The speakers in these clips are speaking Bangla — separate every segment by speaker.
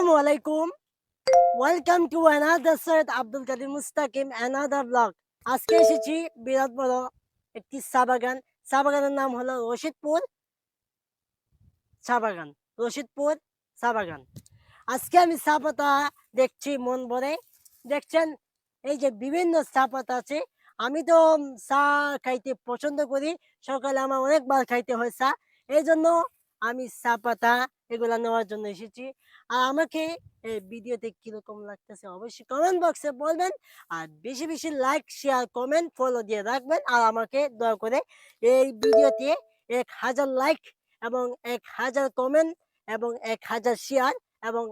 Speaker 1: আসসালামু আলাইকুম welcome to another Syed Abdul Kader Mustakim another blog আজকে এসেছি বিরাট বড় একটি চা বাগান চা বাগানের নাম হলো রশিদপুর চা বাগান রশিদপুর চা বাগান আজকে আমি চা পাতা দেখছি মন ভরে। দেখছেন, এই যে বিভিন্ন চা পাতা আছে। আমি তো চা খাইতে পছন্দ করি। সকালে আমার অনেকবার খাইতে হয় চা। এই জন্য আমি চা পাতা এগুলা নেওয়ার জন্য এসেছি। আর আমাকে এই ভিডিওতে কীরকম লাগতেছে অবশ্যই কমেন্ট বক্সে বলবেন। আর বেশি বেশি লাইক শেয়ার কমেন্ট ফলো দিয়ে রাখবেন। আর আমাকে দয়া করে এই ভিডিওতে এক হাজার লাইক এবং এক হাজার কমেন্ট এবং এক হাজার শেয়ার এবং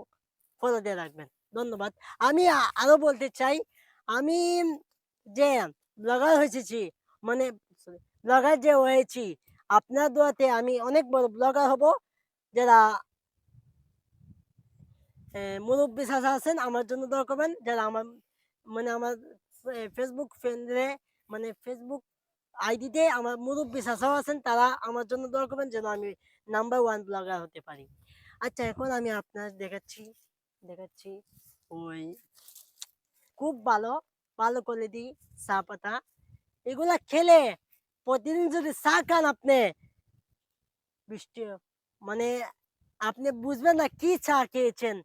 Speaker 1: ফলো দিয়ে রাখবেন। ধন্যবাদ। আমি আরও বলতে চাই, আমি যে ব্লগার হয়েছি মানে ব্লগার যে হয়েছি, আপনার দোয়াতে আমি অনেক বড় ব্লগার হব, যারা মুরব্বী চাচা আছেন, আমার জন্য দোয়া করবেন, যারা আমার মানে আমার ফেসবুক ফ্রেন্ডে মানে ফেসবুক আইডিতে আমার মুরব্বী চাচাও আছেন, তারা আমার জন্য দোয়া করবেন যেন আমি নাম্বার ওয়ান ব্লগার হতে পারি। আচ্ছা এখন আমি আপনার দেখাচ্ছি দেখাচ্ছি ওই খুব ভালো ভালো দিই চা পাতা। এগুলা খেলে প্রতিদিন যদি চা খান আপনি, বৃষ্টি মানে আপনি বুঝবেন না কি চা খেয়েছেন।